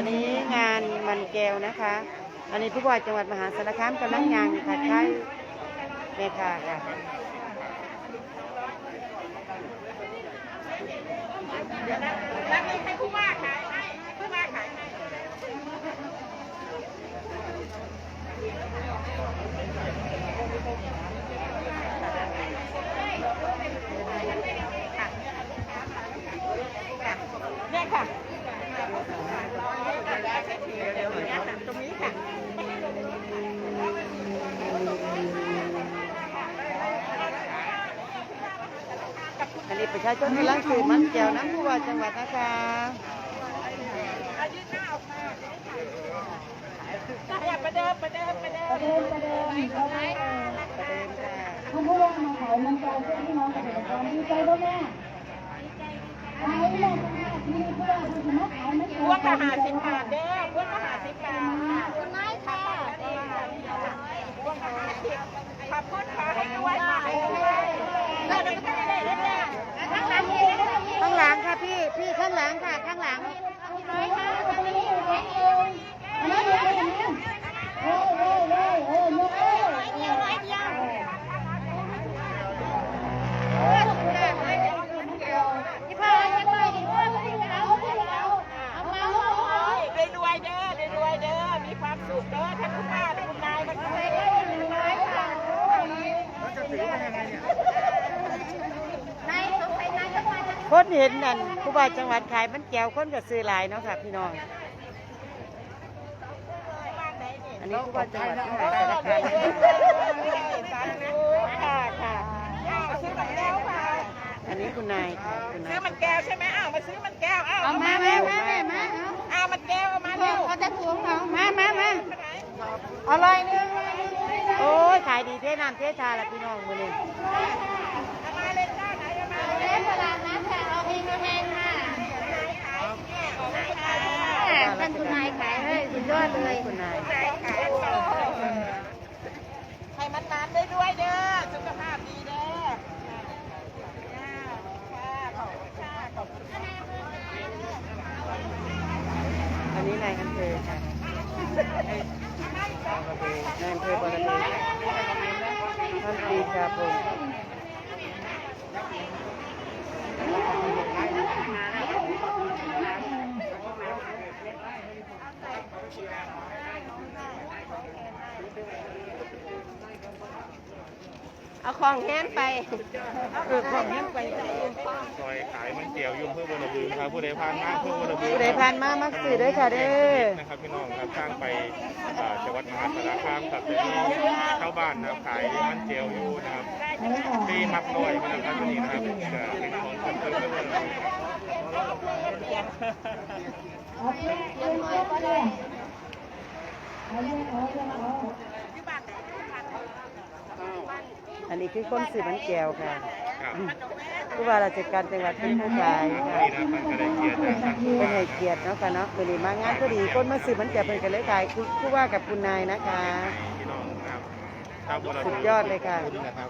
อันนี้งานมันแก้วนะคะ อันนี้ผู้ว่าจังหวัดมหาสารคามกำลังงานค่ะใช้แม่ค่ะค่ะแล้วให้ผู้ว่าขายให้ผู้ว่าขายให้ เนี่ยค่ะตรงนี้ค่ะ อันนี้ ประชาชนกำลังซื้อมันแก้วน้ำผู้ว่าจังหวัดนะคะอายืดหน้าออกมาเนี่ยประเดิมประเดิมประเดิมประเดิมค่ะคุณผู้ว่ามาขายมันแก้วเพื่อพี่น้องเกษตรกรดีใจด้วยแม่ขายแม่ที่ผู้ว่าคุณมาขายมันพววกก็หาสิบบาทเด้อพวกก็หาสิบบาท คุณนายค่ะ พวกก็หาสิบขอบคุณขอให้ด้วยขอให้ด้วยเราจะไม่ได้เลยเนี่ยข้างหลังนี่ ข้างหลังค่ะพี่ พี่ข้างหลังค่ะ ข้างหลัง น้อยค่ะตอนนี้อยู่แค่เอวอันนั้นอยู่แค่นี้เฮ้ยเฮ้ยเฮ้ยเฮ้ยยกเอ้ย เดียวร้อยเดียวที่พ่อจะไปดีว่าไปแล้วไปแล้วเอามารวยรวยเด้อรวยเด้อมีความสุขเด้อท่านผู้ว่าท่านนายมันก็ไม่ได้รวยค่ะ นายสงสัยนายจะมาจะ คนเห็นนั่นผู้ว่าจังหวัดขายมันแก้วคนก็ซื้อหลายเนาะค่ะพี่น้อง อันนี้ผู้ว่าจังหวัดมหาสารคามค่ะค่ะซื้อมันแก้วค่ะอันนี้คุณนายค่ะคุณนาซื้อยมันแก้วใช่ไหมอ้าวมาซื้อมันแก้วอ้าวเอามามามามามาเอาอ้าวมันแก้วเอามาเร็วเขาจะทวงเขามามามาอร่อยหนึงโอ้ยขายดีเท่น้ำเท่ทาละพี่น้องมือนี้ เอามาเลยจ้า เล่นตลาดนัดค่ะเอาเองเอาเองค่ะท่านคุณนายขายให้สุดยอดเลยคุณนายขายขายให้มันนานได้ด้วยเด้อสุขภาพดีเด้อค่ะขอบคุณค่ะขอบคุณค่ะอันนี้นายอำเภอค่ะนายอำเภอบารมีท่านปีชาพงศ์ Thank you. เอาของแห้งไปเออของยังไปซอยขายมันเกี่ยวอยุ่อำเพื่อบนบือครับผู้ใดผ่านมาอำเพื่อบนบือผู้ใดผ่านมามักซื้อเด้วยค่ะเด้อนะครับพี่น้องครับข้างไปอ่าจังหวัดมหาสารคามครับแต่มีชาวบ้านนะครับขายมันเจียวอยู่นะครับตีมักน้อยมันนะครับที่นี่นะครับจะเป็นของคนเพื่อนเพื่อนเอาเพื่อนเพื่อนเพื่อนก็ได้เอาเรื่องเอาเรื่องเอาอันนี้คือคนซื้อมันแก้วค่ะครับผู้ว่าราชการจังหวัดเป็นผู้ขายค่ะนี่นะมันก็ได้เกียรติจากท่านผู้เป็นว่าให้เกียรติเนาะค่ะเนาะวันนี้มางานพอดีคนมาซื้อมันแก้วเป็นกันเลยขายคือผู้ว่ากับคุณนายนะคะ พี่น้องครับชาวบนสุดยอดเลยค่ะนะครับ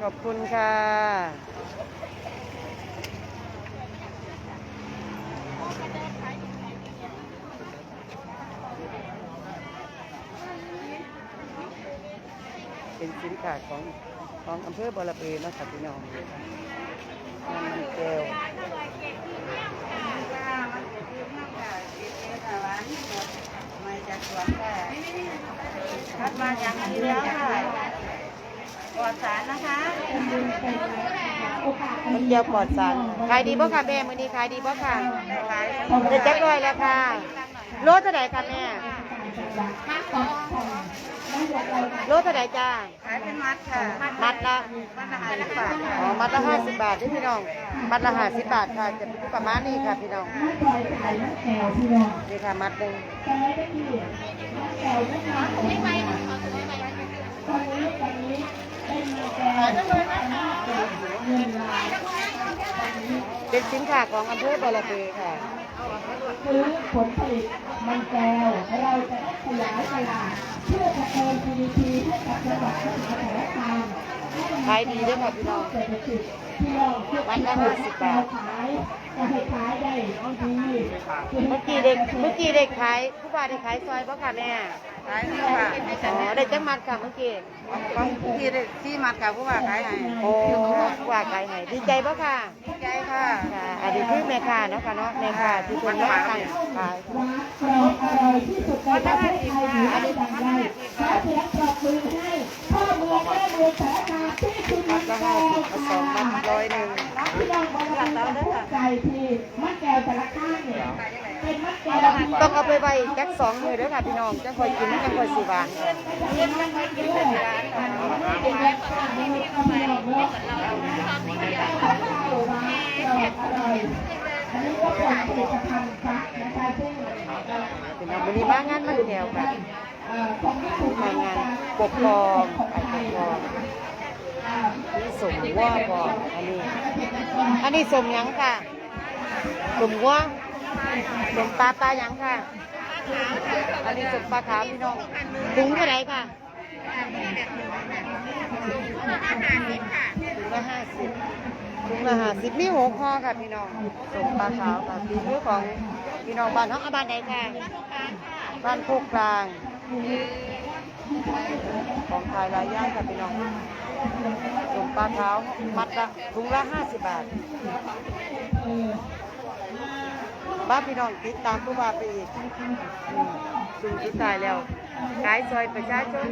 ขอบคุณค่ะ เป็นสินค้าของของอำเภอบอระเบือเนาะค่ะพี่น้องน้ำมันแก้วคัดมาอย่างดีแล้วค่ะปลอดสารนะคะมันแก้วปลอดสารขายดีบ่ค่ะแม่มื้อนี้ขายดีบ่ค่ะขายเด็ดจักร้อยแล้วค่ะ โลเท่าไหร่ค่ะแม่ โลเท่าไหร่จ้า ขายเป็นมัดค่ะ มัดละมัดละห้าสิบบาทค่ะอ๋อ มัดละห้าสิบบาทที่พี่น้อง มัดละห้าสิบบาทค่ะ จะประมาณนี้ค่ะพี่น้องปล่อยขายแถวพี่น้องนี่ค่ะมัดหนึ่งแต่ไม่ได้ที่แถวนะคะไม่ไปนะตอนนี้ตอนนี้ได้มีแกงเงินลายเป็นสินค้าของอำเภอบอระเบือค่ะ ซื้อผลผลิตมันแก้วเราจะได้ขยายตลาดเพื่อจะเติม GDP ให้กับจังหวัดสมุทรสาคร ขายดีด้วยค่ะพี่น้องเศรษฐกิจพี่น้องทุกวันละห้าสิบบาทขายก็ให้ขายได้ดีเมื่อกี้เด็กเมื่อกี้เด็กขายผู้บ่าวได้ขายซอยป่ะค่ะแม่ขายนี่ค่ะอ๋อได้จังมัดค่ะเมื่อกี้บางทีได้ที่มัดค่ะผู้ว่าขายให้โอ้ผู้บ่าวขายให้ดีใจป่ะค่ะดีใจค่ะค่ะอันนี้คือแม่ค้าเนาะค่ะเนาะแม่ค้าที่คนมาขายขายร้านเราอร่อยที่สุดในประ ห้าสิบผสมมัดร้อยหนึ่งพี่น้องบริการภูมิใจที่มัดแก้วสารคามเนี่ยเป็นมัดแก้วต้องเอาไปไว้จักสองมือเด้อค่ะพี่น้องจังคอยกินจังคอยสีหวานเรียนมันไม่กินแต่เป็นแบาเนื้อข้าวเหนียวเนาะข้าวร้านเราอร่อยอันนี้ก็เป็นผลิตภัณฑ์ซักนะคะซึ่งพี่น้องวันนี้มางานมันแก้วค่ะเอ่อของที่ถูกมางานปกครองไปปกครอง สมว่าก่อนอันนี้ อันนี้สมหยังค่ะสมว่าสมปลาปลาหยังค่ะ อันนี้สมปลาขาวพี่น้องถุงเท่าไหร่ค่ะถุงละห้าสิบถุงละห้าสิบมีหกห่อค่ะพี่น้องสมปลาขาวค่ะฝีมือของพี่น้องบ้านเฮาเอาบ้านไหนค่ะ บ้านโคกกลาง ของขายหลายอย่างค่ะพี่น้องสมปลาขามัดละถุงละห้าสิบบาทบ้านพี่น้องติดตามผู้ว่าไปอีกสูงสุดท้ายแล้วขายซอยประชาชน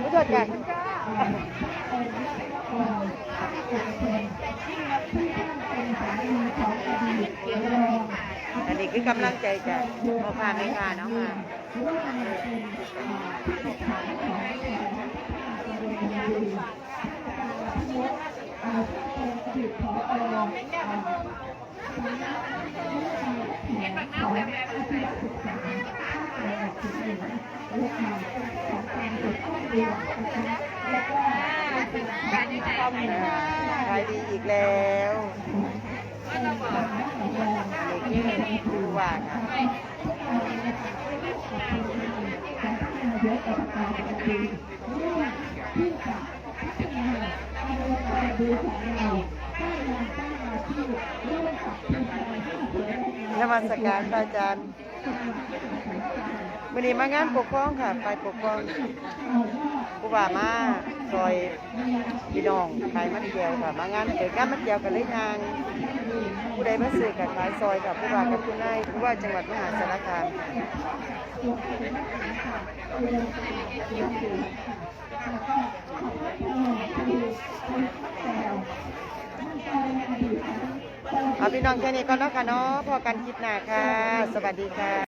ผู้ตรวจการ อันนี้คือกำลังใจจากพ่อค้าแม่ค้าเนาะค่ะขายดีอีกแล้ว นี่คือผู้ว่าค่ะนมัสการพระอาจารย์วันนี้มางานปกครองค่ะ ไปปกครอง ผู้ว่ามาซอยพี่น้องขายมันแก้วค่ะ มางานเกิดงานมันแก้วกันเลยทางผู้ใดมาซื้อกับขายซอยกับผู้ว่ากับผู้นายผู้ว่าจังหวัดมหาสารคามเอาพี่น้องแค่นี้ก็แล้วกันเนาะพอกันคลิปหน้าค่ะ สวัสดีค่ะ